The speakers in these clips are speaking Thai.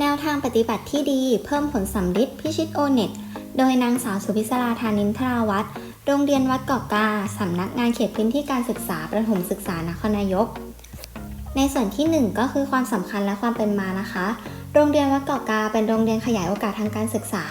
แนวทางปฏิบัติที่ดีเพิ่มผลสำลิดพิชิตโอเน็ตโดยนางสาวสุพิศราธานินทราวัฒน์โรงเรียนวัดเกาะกาสำนักงานเขตพื้นที่การศึกษาประถมศึกษานครนายก ในส่วนที่ 1 ก็คือความสำคัญและความเป็นมานะคะ โรงเรียนวัดเกาะกาเป็นโรงเรียนขยายโอกาสทางการศึกษา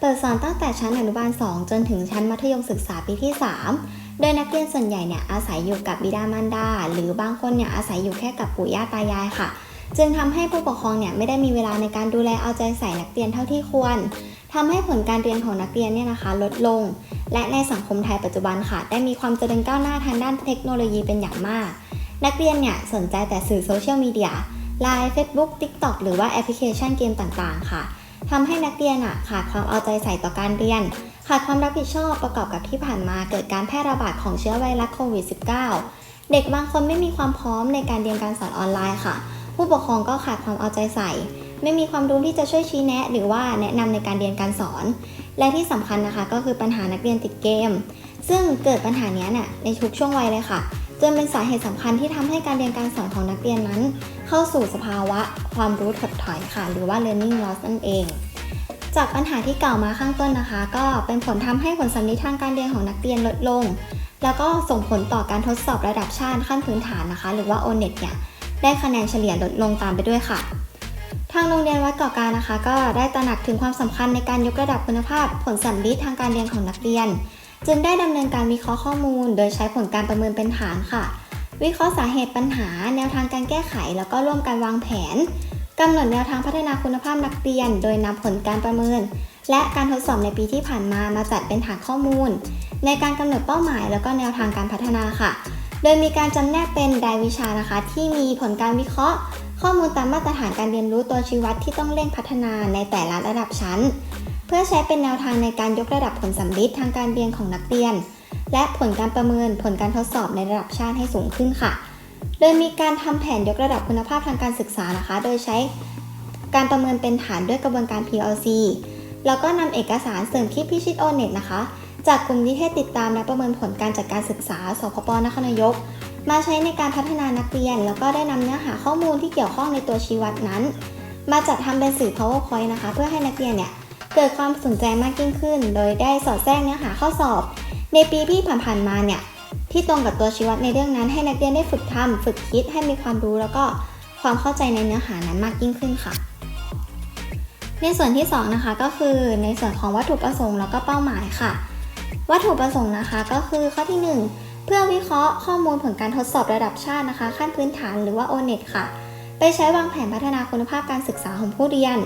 เปิดสอนตั้งแต่ชั้นอนุบาล 2 จนถึงชั้นมัธยมศึกษาปีที่ 3 โดยนักเรียนส่วนใหญ่เนี่ยอาศัยอยู่กับบิดามารดา หรือบางคนเนี่ยอาศัยอยู่แค่กับปู่ย่าตายายค่ะ จึงทำให้ผู้ปกครองเนี่ยไม่ได้มีเวลาในการดูแลเอาใจใส่นักเรียนเท่าที่ควรทำให้ผลการเรียนของนักเรียนเนี่ยนะคะลดลง และในสังคมไทยปัจจุบันค่ะ ได้มีความเจริญก้าวหน้าทางด้านเทคโนโลยีเป็นอย่างมาก นักเรียนเนี่ยสนใจแต่สื่อโซเชียลมีเดีย Line Facebook TikTok หรือว่าแอปพลิเคชันเกมต่างๆ ค่ะทำให้นักเรียนอะขาดความเอาใจใส่ต่อการเรียน ขาดความรับผิดชอบประกอบกับที่ผ่านมาเกิดการแพร่ระบาดของเชื้อไวรัสโควิด -19 เด็กบางคนไม่มีความพร้อมในการเรียนการสอนออนไลน์ค่ะ ผู้ปกครองก็ขาดความเอาใจใส่ ไม่มีความรู้ที่จะช่วยชี้แนะ หรือว่าแนะนำในการเรียนการสอน และที่สำคัญนะคะก็คือปัญหานักเรียนติดเกม ซึ่งเกิดปัญหานี้เนี่ยในทุกช่วงวัยเลยค่ะจนเป็นสาเหตุสำคัญที่ทำให้การเรียนการสอนของนักเรียนนั้น เข้าสู่สภาวะความรู้ถดถอยค่ะ หรือว่า learning loss นั่นเอง จากปัญหาที่กล่าวมาข้างต้นนะคะ ก็เป็นผลทำให้ผลสำลิดทางการเรียนของนักเรียนลดลง แล้วก็ส่งผลต่อการทดสอบระดับชาติขั้นพื้นฐานนะคะ หรือว่า O-NET เนี่ย ได้คะแนนเฉลี่ยลดลงตามไปด้วยค่ะ ทางโรงเรียนวัดเกาะกานะคะ ก็ได้ตระหนักถึงความสำคัญในการยกระดับคุณภาพ ผลสำลิดทางการเรียนของนักเรียน จึงได้ดำเนินการวิเคราะห์ข้อมูล โดยใช้ผลการประเมินเป็นฐานค่ะ วิเคราะห์สาเหตุปัญหา แนวทางการแก้ไข แล้วก็ร่วมกันวางแผนกำหนดแนวทางพัฒนาคุณภาพนักเรียน โดยนำผลการประเมิน และการทดสอบในปีที่ผ่านมามาจัดเป็นฐานข้อมูล ในการกำหนดเป้าหมาย แล้วก็แนวทางการพัฒนาค่ะ โดยมีการจำแนกเป็นรายวิชานะคะ ที่มีผลการวิเคราะห์ ข้อมูลตามมาตรฐานการเรียนรู้ตัวชี้วัดที่ต้องเร่งพัฒนาในแต่ละระดับชั้น เพื่อใช้เป็นแนวทางในการยกระดับผลสำลิดทางการเรียนของนักเรียน และผลการประเมินผลการทดสอบในระดับชาติให้สูงขึ้นค่ะ โดยมีการทำแผนยกระดับคุณภาพทางการศึกษานะคะ โดยใช้การประเมินเป็นฐานด้วยกระบวนการ PLC แล้วก็นำเอกสารเสริมคิดพิชิตโอเน็ตนะคะ จากกลุ่มนิเทศติดตามและประเมินผลการจัดการศึกษา สพปนครนายก มาใช้ในการพัฒนานักเรียน แล้วก็ได้นำเนื้อหาข้อมูลที่เกี่ยวข้องในตัวชี้วัดนั้น มาจัดทำเป็นสื่อ powerpoint นะคะ เพื่อให้นักเรียนเนี่ยเกิดความสนใจมากยิ่งขึ้น โดยได้สอดแทรกเนื้อหาข้อสอบ ในปีที่ผ่านๆมาเนี่ยที่ตรงกับตัวชี้วัดในเรื่องนั้นให้นักเรียนได้ฝึกทำฝึกคิดให้มีความรู้แล้วก็ความเข้าใจในเนื้อหานั้นมากยิ่งขึ้นค่ะ ในส่วนที่สองนะคะก็คือในส่วนของวัตถุประสงค์แล้วก็เป้าหมายค่ะ วัตถุประสงค์นะคะก็คือข้อที่หนึ่งเพื่อวิเคราะห์ข้อมูลผลการทดสอบระดับชาตินะคะ ขั้นพื้นฐานหรือว่า O-NET ค่ะ ไปใช้วางแผนพัฒนาคุณภาพการศึกษาของผู้เรียน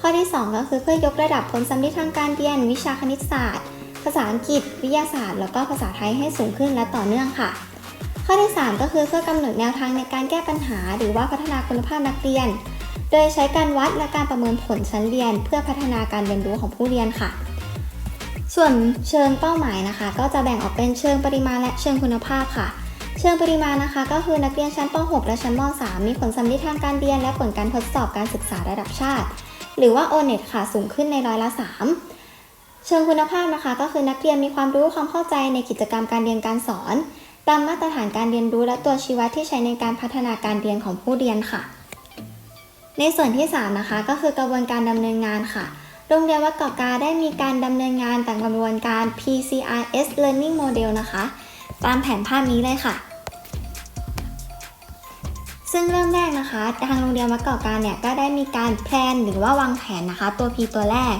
ข้อที่ 2 ก็คือเพื่อยกระดับผลสำลิดทางการเรียน วิชาคณิตศาสตร์ ภาษาอังกฤษ วิทยาศาสตร์ แล้วก็ภาษาไทยให้สูงขึ้นและต่อเนื่องค่ะ ข้อที่ 3 ก็คือเพื่อกำหนดแนวทางในการแก้ปัญหา หรือว่าพัฒนาคุณภาพนักเรียน โดยใช้การวัดและการประเมินผลชั้นเรียน เพื่อพัฒนาการเรียนรู้ของผู้เรียนค่ะ ส่วนเชิงเป้าหมายนะคะ ก็จะแบ่งออกเป็นเชิงปริมาณและเชิงคุณภาพค่ะ เชิงปริมาณนะคะ ก็คือนักเรียนชั้นป .6 และชั้นม .3 มีผลสำลิดทางการเรียนและผลการทดสอบการศึกษาระดับชาติ หรือว่า O-NET ค่ะสูงขึ้นในร้อยละ 3 เชิงคุณภาพนะคะ ก็คือนักเรียนมีความรู้ความเข้าใจในกิจกรรมการเรียนการสอน ตามมาตรฐานการเรียนรู้และตัวชี้วัดที่ใช้ในการพัฒนาการเรียนของผู้เรียนค่ะ ในส่วนที่ 3 นะคะ ก็คือกระบวนการดำเนินงานค่ะ โรงเรียนวัดเกาะกาได้มีการดำเนินงานตามกระบวนการ PCRS Learning Model นะคะ ตามแผนภาพนี้เลยค่ะ ซึ่งเริ่มแรกนะคะ ทางโรงเรียนวัดเกาะกาเนี่ยก็ได้มีการแพลนหรือว่าวางแผนนะคะ ตัว P ตัวแรก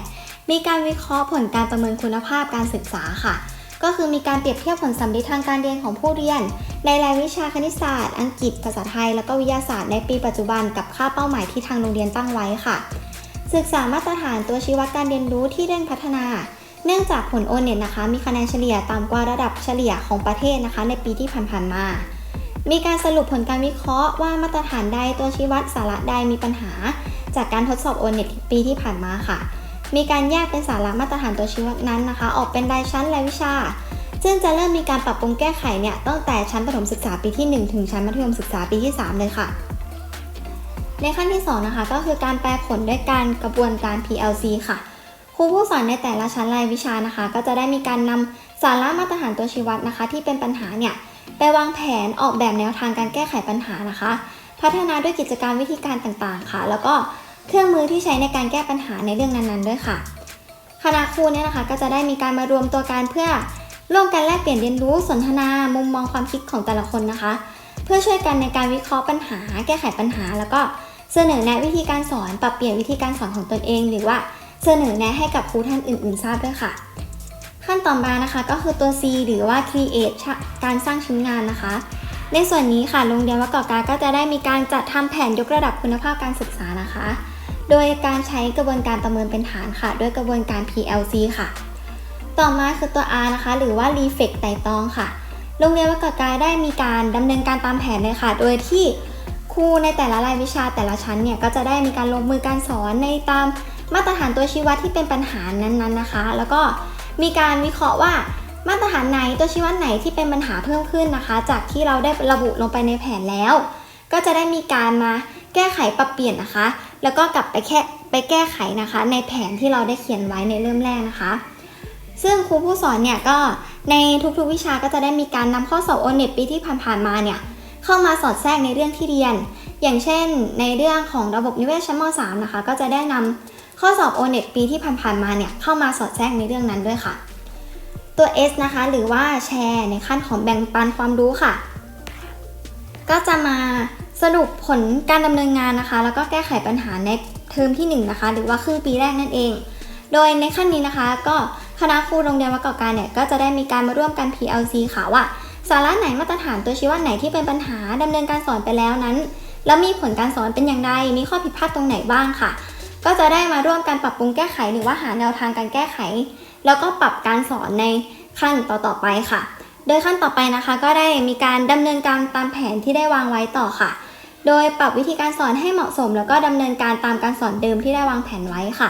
มีการวิเคราะห์ผลการประเมินคุณภาพการศึกษาค่ะ ก็คือมีการเปรียบเทียบผลสำลิดทางการเรียนของผู้เรียน ในรายวิชาคณิตศาสตร์ อังกฤษ ภาษาไทย แล้วก็วิทยาศาสตร์ในปีปัจจุบันกับค่าเป้าหมายที่ทางโรงเรียนตั้งไว้ค่ะ ศึกษามาตรฐานตัวชี้วัดการเรียนรู้ที่เร่งพัฒนา เนื่องจากผลโอเน็ตนะคะ มีคะแนนเฉลี่ยต่ำกว่าระดับเฉลี่ยของประเทศนะคะ ในปีที่ผ่านๆมา มีการสรุปผลการวิเคราะห์ว่ามาตรฐานใดตัวชี้วัดสาระใดมีปัญหา จากการทดสอบโอเน็ตปีที่ผ่านมาค่ะ มีการแยกเป็นสาระมาตรฐานตัวชี้วัดนั้นนะคะ ออกเป็นรายชั้นรายวิชา ซึ่งจะเริ่มมีการปรับปรุงแก้ไขเนี่ยตั้งแต่ชั้นประถมศึกษาปีที่ 1 ถึงชั้นมัธยมศึกษาปีที่ 3 เลยค่ะ ในขั้นที่2นะคะก็คือการแปลผลด้วยการกระบวนการ PLC ค่ะ ครูผู้สอนในแต่ละชั้นรายวิชานะคะ ก็จะได้มีการนำสาระมาตรฐานตัวชี้วัดนะคะ ที่เป็นปัญหาเนี่ยไปวางแผนออกแบบแนวทางการแก้ไขปัญหานะคะ พัฒนาด้วยกิจกรรมวิธีการต่างๆค่ะ แล้วก็เครื่องมือที่ใช้ในการแก้ปัญหาในเรื่องนั้นๆ ด้วยค่ะ คณะครูเนี่ยนะคะก็จะได้มีการมารวมตัวกันเพื่อร่วมกันแลกเปลี่ยนเรียนรู้สนทนา มุมมองความคิดของแต่ละคนนะคะ เพื่อช่วยกันในการวิเคราะห์ปัญหา แก้ไขปัญหา แล้วก็เสนอแนะวิธีการสอน ปรับเปลี่ยนวิธีการสอนของตนเอง หรือว่าเสนอแนะให้กับครูท่านอื่น ๆ ทราบด้วยค่ะ ขั้นต่อมานะคะก็คือตัว C หรือว่า create การสร้างชิ้นงานนะคะ ในส่วนนี้ค่ะโรงเรียนวัดเกาะกาก็จะได้มีการจัดทำแผนยกระดับคุณภาพการศึกษานะคะ โดยการใช้กระบวนการประเมินเป็นฐานค่ะ ด้วยกระบวนการ PLC ค่ะ ต่อมาคือตัว R นะคะ หรือว่า Reflect ไต่ตรองค่ะ โรงเรียนวัดเกาะกาได้มีการดำเนินการตามแผนเลยค่ะ โดยที่ครูในแต่ละรายวิชาแต่ละชั้นเนี่ยก็จะได้มีการลงมือการสอนในตามมาตรฐานตัวชี้วัดที่เป็นปัญหานั้นๆนะคะ แล้วก็มีการวิเคราะห์ว่ามาตรฐานไหนตัวชี้วัดไหนที่เป็นปัญหาเพิ่มขึ้นนะคะ จากที่เราได้ระบุลงไปในแผนแล้ว ก็จะได้มีการมาแก้ไขปรับเปลี่ยนนะคะ แล้วก็กลับไปแค่ไปแก้ไขนะคะ ในแผนที่เราได้เขียนไว้ในเริ่มแรกนะคะ ซึ่งครูผู้สอนเนี่ยก็ในทุกๆวิชาก็จะได้มีการนำข้อสอบโอเน็ตปีที่ผ่านๆมาเนี่ยเข้ามาสอดแทรกในเรื่องที่เรียน อย่างเช่น ในเรื่องของระบบนิเวศชั้นม .3 นะคะ ก็จะได้นำข้อสอบโอเน็ตปีที่ผ่านๆมาเนี่ยเข้ามาสอดแทรกในเรื่องนั้นด้วยค่ะ ตัว S นะคะหรือว่าแชร์ในขั้นของแบ่งปันความรู้ค่ะ ก็จะมาสรุปผลการดำเนินงานนะคะ แล้วก็แก้ไขปัญหาในเทอมที่1นะคะหรือว่าครึ่งปีแรกนั่นเอง โดยในขั้นนี้นะคะก็ คณะครูโรงเรียนวัดเกาะการเนี่ยก็จะได้มีการมาร่วมกัน PLC ค่ะว่าสาระไหนมาตรฐานตัวชี้วัดไหนที่เป็นปัญหาดำเนินการสอนไปแล้วนั้น แล้วมีผลการสอนเป็นอย่างไร มีข้อผิดพลาดตรงไหนบ้างค่ะ ก็จะได้มาร่วมกันปรับปรุงแก้ไขหรือว่าหาแนวทางการแก้ไข แล้วก็ปรับการสอนในขั้นต่อๆไปค่ะ โดยขั้นต่อไปนะคะ ก็ได้มีการดำเนินการตามแผนที่ได้วางไว้ต่อค่ะ โดยปรับวิธีการสอนให้เหมาะสม แล้วก็ดำเนินการตามการสอนเดิมที่ได้วางแผนไว้ค่ะ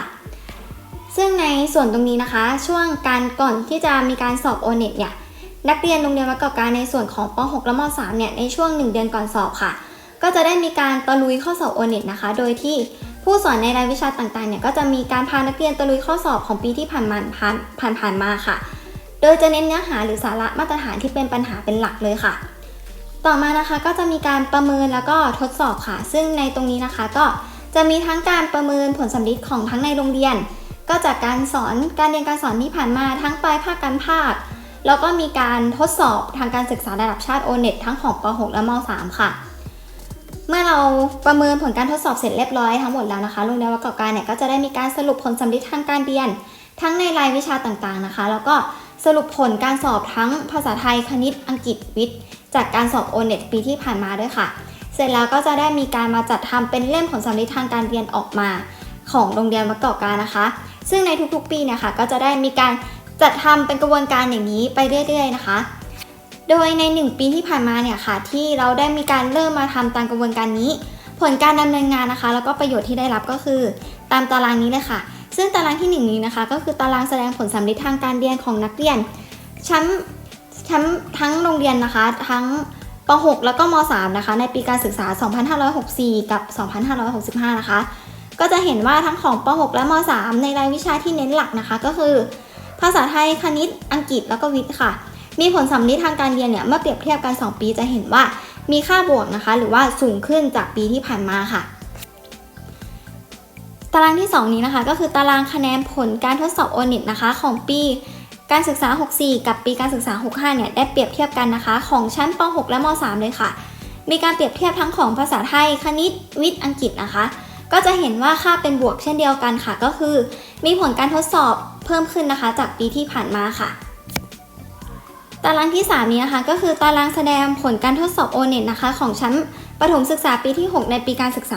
ซึ่งในส่วนตรงนี้นะคะ ช่วงการก่อนที่จะมีการสอบโอเน็ตเนี่ยนักเรียนโรงเรียนวัดเกาะการในส่วนของป .6 และม .3 เนี่ยในช่วง 1 เดือนก่อนสอบค่ะ ก็จะได้มีการตะลุยข้อสอบโอเน็ตนะคะ โดยที่ผู้สอนในรายวิชาต่างๆเนี่ยก็จะมีการพานักเรียนตะลุยข้อสอบของปีที่ผ่านมาผ่านผ่านผ่านมาค่ะ โดยจะเน้นเนื้อหาหรือสาระมาตรฐานที่เป็นปัญหาเป็นหลักเลยค่ะ ต่อมานะคะก็จะมีการประเมินแล้วก็ทดสอบค่ะ ซึ่งในตรงนี้นะคะก็จะมีทั้งการประเมินผลสำลิดของทั้งในโรงเรียน ก็จากการสอนการเรียนการสอนที่ผ่านมาทั้งปลายภาคการภาค แล้วก็มีการทดสอบทางการศึกษาระดับชาติ o n e t ทั้งของป .6 และม .3 ค่ะ เมื่อเราประเมินผลการทดสอบเสร็จเรียบร้อยทั้งหมดแล้วนะคะโรงเรียนวัดเกาะการเนี่ยก็จะได้มีการสรุปผลสำลิดทางการเรียน ทั้งในรายวิชาต่างๆนะคะ แล้วก็สรุปผลการสอบทั้งภาษาไทยคณิตอังกฤษวิทย์ จากการสอบ o n e t ปีที่ผ่านมาด้วยค่ะ เสร็จแล้วก็จะได้มีการมาจัดทำเป็นเล่มผลสำลิดทางการเรียนออกมา ของโรงเรียนวัดเกาะการนะคะ ซึ่งในทุกๆปีเนี่ยค่ะก็จะได้มีการจัดทำเป็นกระบวนการอย่างนี้ไปเรื่อย ๆ นะคะ โดยใน 1 ปีที่ผ่านมาเนี่ยค่ะ ที่เราได้มีการเริ่มมาทำตามกระบวนการนี้ ผลการดำเนินงานนะคะ แล้วก็ประโยชน์ที่ได้รับก็คือ ตามตารางนี้เลยค่ะ ซึ่งตารางที่ 1 นี้นะคะ ก็คือตารางแสดงผลสำลิดทางการเรียนของนักเรียน ชั้นชั้นทั้งโรงเรียนนะคะ ทั้งป .6 แล้วก็ม .3 นะคะ ในปีการศึกษา 2564 กับ 2565 นะคะ ก็จะเห็นว่าทั้งของป .6 และม .3 ในรายวิชาที่เน้นหลักนะคะ ก็คือ ภาษาไทยคณิตอังกฤษแล้วก็วิทย์ค่ะ มีผลสำลิดทางการเรียนเนี่ยเมื่อเปรียบเทียบกัน 2 ปีจะเห็นว่ามีค่าบวกนะคะ หรือว่าสูงขึ้นจากปีที่ผ่านมาค่ะ ตารางที่ 2 นี้นะคะ ก็คือตารางคะแนนผลการทดสอบโอน็ตนะคะของปีการศึกษา 64 กับปีการศึกษา 65 เนี่ย ได้เปรียบเทียบกันนะคะ ของชั้นป .6 และม .3 เลยค่ะ มีการเปรียบเทียบทั้งของภาษาไทย คณิต วิทย์ อังกฤษนะคะ ก็จะเห็นว่าค่าเป็นบวกเช่นเดียวกันค่ะ ก็คือ มีผลการทดสอบเพิ่มขึ้นนะคะ จากปีที่ผ่านมาค่ะ ตารางที่ 3 นี้นะคะ ก็คือตารางแสดงผลการทดสอบ o n e t นะคะ ของชั้นประถมศึกษาปีที่ 6 ในปีการศึกษา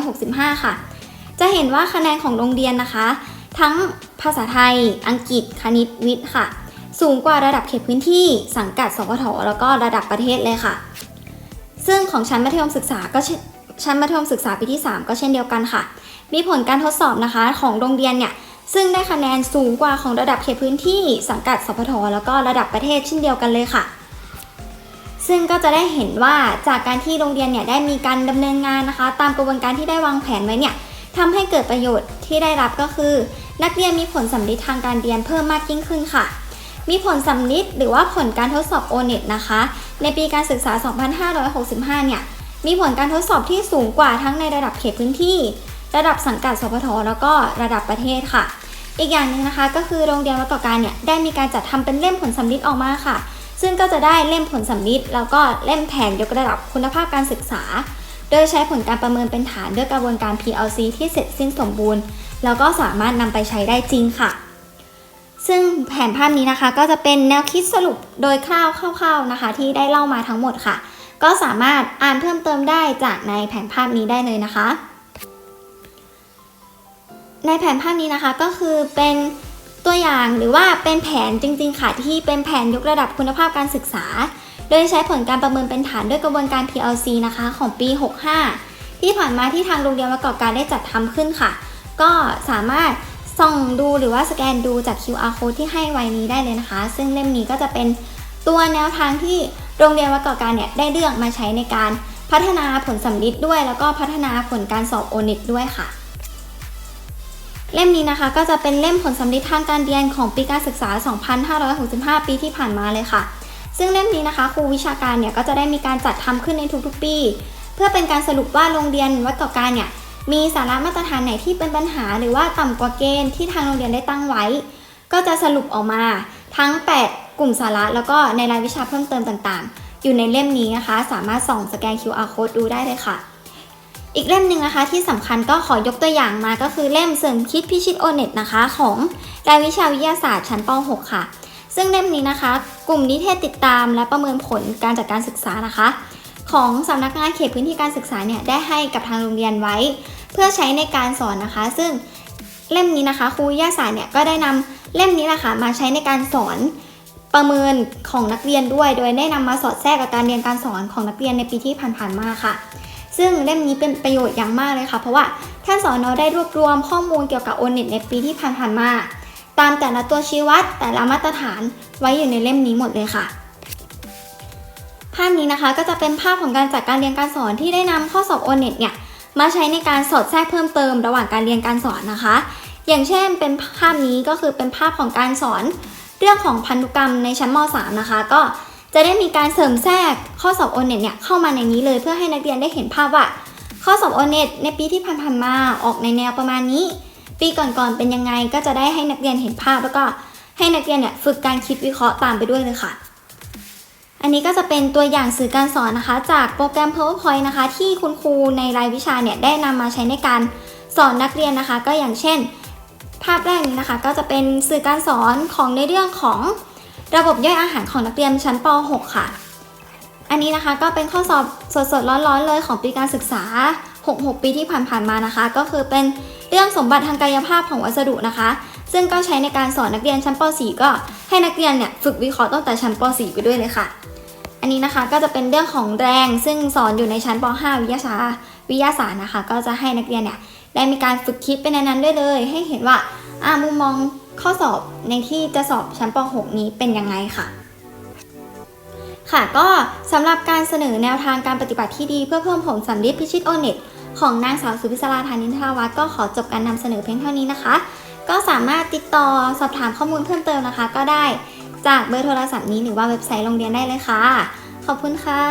2565 ค่ะ จะเห็นว่าคะแนนของโรงเรียนนะคะ ทั้งภาษาไทย อังกฤษ คณิต วิทย์ค่ะ สูงกว่าระดับเขตพื้นที่ สังกัดสพทแล้วก็ระดับประเทศเลยค่ะ ซึ่งของชั้นมัธยมศึกษาก็ ชั้นมัธยมศึกษาปีที่ 3 ก็เช่นเดียวกันค่ะ มีผลการทดสอบนะคะของโรงเรียนเนี่ยซึ่งได้คะแนนสูงกว่าของระดับเขตพื้นที่สังกัดสพทแล้วก็ระดับประเทศเช่นเดียวกันเลยค่ะ ซึ่งก็จะได้เห็นว่าจากการที่โรงเรียนเนี่ยได้มีการดำเนินงานนะคะ ตามกระบวนการที่ได้วางแผนไว้เนี่ยทำให้เกิดประโยชน์ที่ได้รับก็คือ นักเรียนมีผลสำลิดทางการเรียนเพิ่มมากยิ่งขึ้นค่ะ มีผลสำลิดหรือว่าผลการทดสอบ o n e t นะคะ ในปีการศึกษา 2565 เนี่ย มีผลการทดสอบที่สูงกว่าทั้งในระดับเขตพื้นที่ ระดับสังกัดสพทแล้วก็ระดับประเทศค่ะ อีกอย่างหนึ่งนะคะ ก็คือโรงเรียนวัดเกาะการเนี่ยได้มีการจัดทำเป็นเล่มผลสัมฤทธิ์ออกมาค่ะ ซึ่งก็จะได้เล่มผลสัมฤทธิ์แล้วก็เล่มแผนยกระดับคุณภาพการศึกษา โดยใช้ผลการประเมินเป็นฐานด้วยกระบวนการ PLC ที่เสร็จสิ้นสมบูรณ์ แล้วก็สามารถนำไปใช้ได้จริงค่ะซึ่งแผนภาพนี้นะคะก็จะเป็นแนวคิดสรุปโดยคร่าวๆนะคะ ที่ได้เล่ามาทั้งหมดค่ะ ก็สามารถอ่านเพิ่มเติมได้จากในแผนภาพนี้ได้เลยนะคะ ในแผนภาพนี้นะคะก็คือเป็นตัวอย่างหรือว่าเป็นแผนจริง ๆ ค่ะที่เป็นแผนยกระดับคุณภาพการศึกษา โดยใช้ผลการประเมินเป็นฐานด้วยกระบวนการ PLC นะคะของปี 65 ที่ผ่านมาที่ทางโรงเรียนประกอบการได้จัดทำขึ้นค่ะ ก็สามารถส่องดูหรือว่าสแกนดูจาก QR code ที่ให้ไว้นี้ได้เลยนะคะ ซึ่งเล่มนี้ก็จะเป็นตัวแนวทางที่ โรงเรียนประกอบการเนี่ยได้เลือกมาใช้ในการพัฒนาผลสัมฤทธิ์ด้วย แล้วก็พัฒนาผลการสอบโอเน็ตด้วยค่ะ เล่มนี้นะคะก็จะเป็นเล่มผลสัมฤทธิ์ทางการเรียนของปีการศึกษา 2565 ปีที่ผ่านมาเลยค่ะ ซึ่งเล่มนี้นะคะครูวิชาการเนี่ยก็จะได้มีการจัดทำขึ้นในทุกๆปี เพื่อเป็นการสรุปว่าโรงเรียนวัดเกาะการเนี่ยมีสาระมาตรฐานไหนที่เป็นปัญหา หรือว่าต่ำกว่าเกณฑ์ที่ทางโรงเรียนได้ตั้งไว้ ก็จะสรุปออกมาทั้ง 8 กลุ่มสาระแล้วก็ในรายวิชาเพิ่มเติมต่างๆ อยู่ในเล่มนี้นะคะ สามารถส่องสแกน QR code ดูได้เลยค่ะ อีกเล่มหนึ่งนะคะ ที่สำคัญก็ขอยกตัวอย่างมาก็คือเล่มเสริมคิดพิชิตโอเน็ตนะคะ ของรายวิชาวิทยาศาสตร์ชั้นป .6 ค่ะ ซึ่งเล่มนี้นะคะ กลุ่มนิเทศติดตาม และประเมินผลการจัดการศึกษานะคะ ของสำนักงานเขตพื้นที่การศึกษาเนี่ยได้ให้กับทางโรงเรียนไว้ เพื่อใช้ในการสอนนะคะ ซึ่งเล่มนี้นะคะครูวิทยาศาสตร์เนี่ยก็ได้นำเล่มนี้แหละค่ะมาใช้ในการสอน ประเมินของนักเรียนด้วย โดยได้นำมาสอดแทรกกับการเรียนการสอนของนักเรียนในปีที่ผ่านๆมาค่ะ ซึ่งเล่มนี้เป็นประโยชน์อย่างมากเลยค่ะ เพราะว่าท่านสอนอได้รวบรวมข้อมูลเกี่ยวกับโอเน็ตในปีที่ผ่านๆมา ตามแต่ละตัวชี้วัดแต่ละมาตรฐานไว้อยู่ในเล่มนี้หมดเลยค่ะภาพนี้นะคะก็จะเป็นภาพของการจัดการเรียนการสอนที่ได้นำข้อสอบโอเน็ตเนี่ยมาใช้ในการสอดแทรกเพิ่มเติมระหว่างการเรียนการสอนนะคะ อย่างเช่นเป็นภาพนี้ก็คือเป็นภาพของการสอน เรื่องของพันธุกรรมในชั้นม .3 นะคะ ก็จะได้มีการเสริมแทรกข้อสอบโอเน็ตเนี่ยเข้ามาในนี้เลยเพื่อให้นักเรียนได้เห็นภาพว่า ข้อสอบโอเน็ตในปีที่ผ่านๆมาออกในแนวประมาณนี้ ปีก่อนๆเป็นยังไงก็จะได้ให้นักเรียนเห็นภาพแล้วก็ให้นักเรียนเนี่ยฝึกการคิดวิเคราะห์ตามไปด้วยเลยค่ะ อันนี้ก็จะเป็นตัวอย่างสื่อการสอนนะคะ จากโปรแกรม PowerPoint นะคะ ที่คุณครูในรายวิชาเนี่ยได้นำมาใช้ในการสอนนักเรียนนะคะ ก็อย่างเช่น ภาพแรกนี้นะคะก็จะเป็นสื่อการสอนของในเรื่องของระบบย่อยอาหารของนักเรียนชั้นป .6 ค่ะ อันนี้นะคะก็เป็นข้อสอบสดๆร้อนๆเลยของปีการศึกษา 66 ปีที่ผ่านๆมานะคะ ก็คือเป็นเรื่องสมบัติทางกายภาพของวัสดุนะคะ ซึ่งก็ใช้ในการสอนนักเรียนชั้นป .4 ก็ให้นักเรียนเนี่ยฝึกวิเคราะห์ตั้งแต่ชั้นป .4 ไปด้วยเลยค่ะ อันนี้นะคะก็จะเป็นเรื่องของแรงซึ่งสอนอยู่ในชั้นป .5 วิทยาศาสตร์วิทยาศาสตร์นะคะ ก็จะให้นักเรียนเนี่ย ได้มีการฝึกคิดไปในนั้นด้วยเลย ให้เห็นว่าอ่ามุมมองข้อสอบในที่จะสอบชั้นป .6 นี้เป็นยังไงค่ะ ค่ะก็สำหรับการเสนอแนวทางการปฏิบัติที่ดีเพื่อเพิ่มผลสัมฤทธิ์พิชิตโอเน็ตของนางสาวสุพิศราธานินทราวัฒน์ก็ขอจบการนำเสนอเพียงเท่านี้นะคะ ก็สามารถติดต่อสอบถามข้อมูลเพิ่มเติมนะคะ ก็ได้จากเบอร์โทรศัพท์นี้หรือว่าเว็บไซต์โรงเรียนได้เลยค่ะ ขอบคุณค่ะ